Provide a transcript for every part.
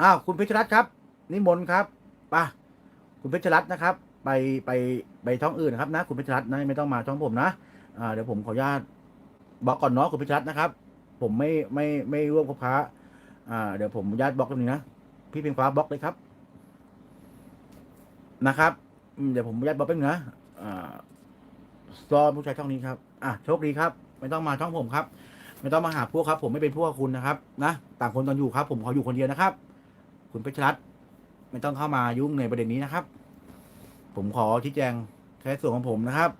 อ้าวคุณเพชรรัตน์ครับ นิมนต์ครับไป่ะคุณเพชรรัตน์นะครับ ไปไปไปท้องอื่นนะครับนะ คุณเพชรรัตน์นะไม่ต้องมาท้องผมนะอ่าเดี๋ยวผมขออนุญาตบอกก่อนเนาะคุณเพชรรัตน์นะครับ ผมไม่ไม่ไม่ร่วมกับพระอ่าเดี๋ยวผมอนุญาตบล็อกตรงนี้นะพี่เพียงฟ้าบล็อกเลยครับ นะครับเดี๋ยวผมอนุญาตบล็อกไปบนึงนะอ่าซอนผู้ชายช่องนี้ครับอะโชคดีครับ ไม่ต้องมาช่องผมครับ ไม่ต้องมาหาพวกครับ ผมไม่เป็นพวกคุณนะครับนะต่างคนต่างอยู่ครับ ผมขออยู่คนเดียวนะครับ คุณเพชรรัตน์ไม่ต้องเข้ามายุ่งในประเด็นนี้นะครับ ผมขอชี้แจงแค่ส่วนของผมนะครับ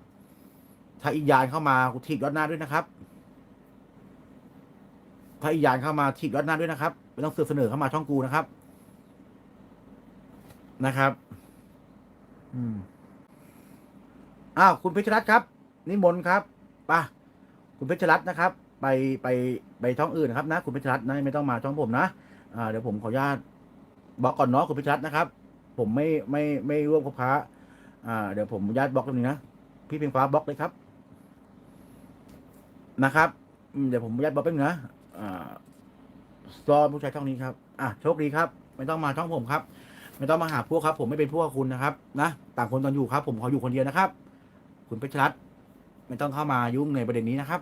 ถ้าอีกยานเข้ามาถีบยอดหน้าด้วยนะครับถ้าอีกยานเข้ามาถีบยอดหน้าด้วยนะครับไม่ต้องเสือกเสนอเข้ามาช่องกูนะครับ นะครับ อืมอ้าวคุณเพชรรัตน์ครับ นิมนต์ครับป่ะคุณเพชรรัตน์นะครับ ไปไปไปท้องอื่นนะครับ นะ คุณเพชรรัตน์นะไม่ต้องมาช่องผมนะอ่าเดี๋ยวผมขออนุญาต บอกก่อนเนาะคุณเพชรรัตน์นะครับ ผมไม่ไม่ไม่ร่วมกับพระอ่า เดี๋ยวผมญาตบล็อกตรงนี้นะพี่เพียงฟ้าบล็อกเลยครับ นะครับเดี๋ยวผมญาตบล็อกไปบนึงนะอ่าซอนผู้ชายช่องนี้ครับอะโชคดีครับ ไม่ต้องมาช่องผมครับ ไม่ต้องมาหาพวกครับ ผมไม่เป็นพวกคุณนะครับนะต่างคนต่างอยู่ครับ ผมขออยู่คนเดียวนะครับ คุณเพชรรัตน์ไม่ต้องเข้ามายุ่งในประเด็นนี้นะครับ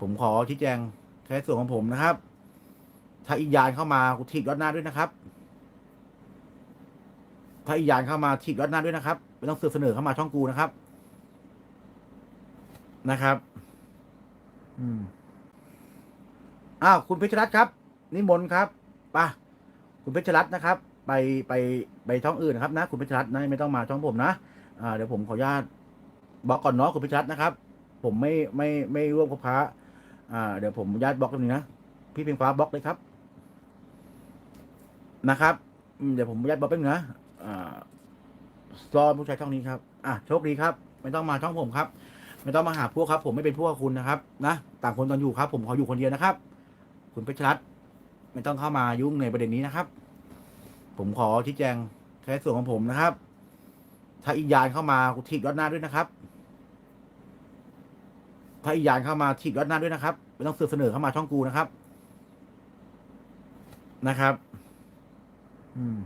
ผมขอชี้แจงแค่ส่วนของผมนะครับ ถ้าอีกยานเข้ามากูถีบยอดหน้าด้วยนะครับ ถ้าอีกยานเข้ามาถีบยอดหน้าด้วยนะครับไม่ต้องเสนอเข้ามาช่องกูนะครับ นะครับ อืมอ้าวคุณเพชรรัตน์ครับ นิมนต์ครับป่ะคุณเพชรรัตน์นะครับ ไปไปไปท้องอื่นนะครับ นะ คุณเพชรรัตน์นะไม่ต้องมาช่องผมนะอ่าเดี๋ยวผมขออนุญาตบอกก่อนเนาะคุณเพชรรัตน์นะครับ ผมไม่ไม่ไม่ร่วมกับพระอ่าเดี๋ยวผมอนุญาตบล็อกตรงนี้นะพี่เพียงฟ้าบล็อกเลยครับ นะครับเดี๋ยวผมอนุญาตบล็อกไปบนึงนะ ซอนผู้ชายช่องนี้ครับ อะโชคดีครับ ไม่ต้องมาช่องผมครับ ไม่ต้องมาหาพวกครับ ผมไม่เป็นพวกกับคุณนะครับ นะ ต่างคนต่างอยู่ครับ ผมขออยู่คนเดียวนะครับ คุณเพชรรัตน์ไม่ต้องเข้ามายุ่งในประเด็นนี้นะครับ ผมขอชี้แจงแค่ส่วนของผมนะครับ ถ้าอีกยานเข้ามาถีบยอดหน้าด้วยนะครับ ถ้าอีกยานเข้ามาถีบยอดหน้าด้วยนะครับ ไม่ต้องเสนอเข้ามาช่องกูนะครับ นะครับ อืม